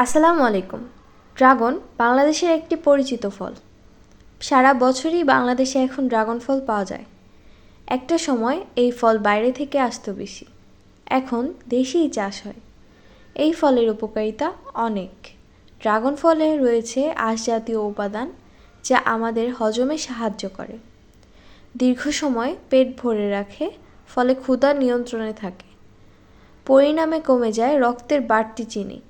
আসসালামু আলাইকুম। ড্রাগন বাংলাদেশের একটি পরিচিত ফল। সারা বছরই বাংলাদেশে এখন ড্রাগন ফল পাওয়া যায়। একটা সময় এই ফল বাইরে থেকে আসতো বেশি। এখন দেশেই চাষ হয়। এই ফলের উপকারিতা অনেক। ড্রাগন ফলে রয়েছে আঁশ জাতীয় উপাদান যা আমাদের হজমে সাহায্য করে। দীর্ঘ সময় পেট ভরে রাখে, ফলে ক্ষুধা নিয়ন্ত্রণে থাকে। পরিণামে কমে যায় রক্তের বাড়তি চিনি।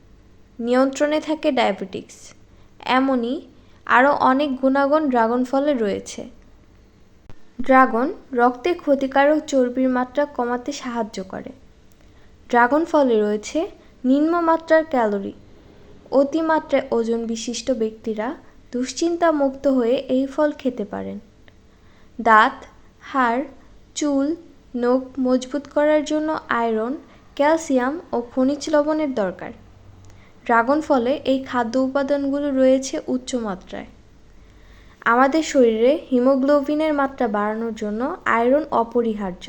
নিয়ন্ত্রণে থাকে ডায়াবেটিক্স। এমনই আরও অনেক গুণাগুণ ড্রাগন ফলে রয়েছে। ড্রাগন রক্তে ক্ষতিকারক চর্বির মাত্রা কমাতে সাহায্য করে। ড্রাগন ফলে রয়েছে নিম্নমাত্রার ক্যালোরি। অতিমাত্রায় ওজন বিশিষ্ট ব্যক্তিরা দুশ্চিন্তা মুক্ত হয়ে এই ফল খেতে পারেন। দাঁত, হাড়, চুল, নখ মজবুত করার জন্য আয়রন, ক্যালসিয়াম ও খনিজ লবণের দরকার। ড্রাগন ফলে এই খাদ্য উপাদানগুলো রয়েছে উচ্চ মাত্রায়। আমাদের শরীরে হিমোগ্লোবিনের মাত্রা বাড়ানোর জন্য আয়রন অপরিহার্য।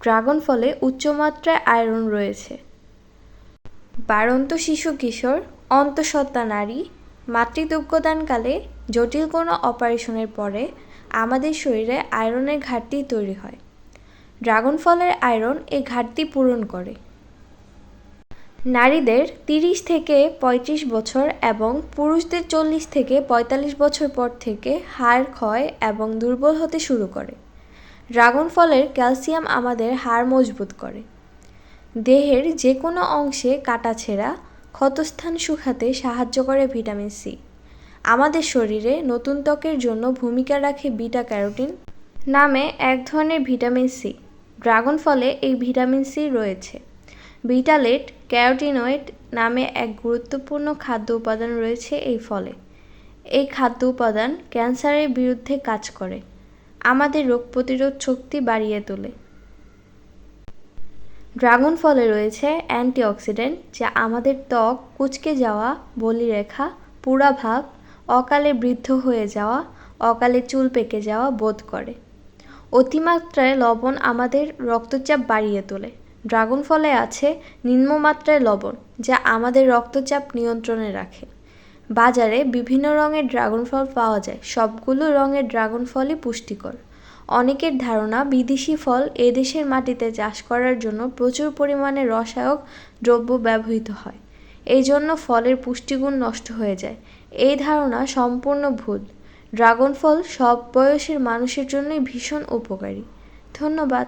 ড্রাগন ফলে উচ্চমাত্রায় আয়রন রয়েছে। বাড়ন্ত শিশু কিশোর, অন্তঃসত্ত্বা নারী, মাতৃদুগ্ধদানকালে জটিল কোনো অপারেশনের পরে আমাদের শরীরে আয়রনের ঘাটতি তৈরি হয়। ড্রাগন ফলের আয়রন এই ঘাটতি পূরণ করে। নারীদের তিরিশ থেকে পঁয়ত্রিশ বছর এবং পুরুষদের চল্লিশ থেকে পঁয়তাল্লিশ বছর পর থেকে হাড় ক্ষয় এবং দুর্বল হতে শুরু করে। ড্রাগন ফলের ক্যালসিয়াম আমাদের হাড় মজবুত করে। দেহের যে কোনো অংশে কাটাছেঁড়া ক্ষতস্থান শুকাতে সাহায্য করে ভিটামিন সি। আমাদের শরীরে নতুন ত্বকের জন্য ভূমিকা রাখে বিটা ক্যারোটিন নামে এক ধরনের ভিটামিন সি। ড্রাগন ফলে এই ভিটামিন সি রয়েছে। বিটালেট ক্যারোটিনয়েড নামে এক গুরুত্বপূর্ণ খাদ্য উপাদান রয়েছে এই ফলে। এই খাদ্য উপাদান ক্যান্সারের বিরুদ্ধে কাজ করে, আমাদের রোগ প্রতিরোধ শক্তি বাড়িয়ে তোলে। ড্রাগন ফলে রয়েছে অ্যান্টিঅক্সিডেন্ট, যা আমাদের ত্বক কুচকে যাওয়া বলিরেখা পুরাভাব অকালে বৃদ্ধ হয়ে যাওয়া, অকালে চুল পেকে যাওয়া বোধ করে। অতিমাত্রায় লবণ আমাদের রক্তচাপ বাড়িয়ে তোলে। ড্রাগন ফলে আছে নিম্নমাত্রায় লবণ, যা আমাদের রক্তচাপ নিয়ন্ত্রণে রাখে। বাজারে বিভিন্ন রঙের ড্রাগন ফল পাওয়া যায়, সবগুলো রঙের ড্রাগন ফলই পুষ্টিকর। অনেকের ধারণা বিদেশি ফল এদেশের মাটিতে চাষ করার জন্য প্রচুর পরিমাণে রসায়ক দ্রব্য ব্যবহৃত হয়। এই জন্য ফলের পুষ্টিগুণ নষ্ট হয়ে যায়। এই ধারণা সম্পূর্ণ ভুল। ড্রাগন ফল সব বয়সের মানুষের জন্যই ভীষণ উপকারী। ধন্যবাদ।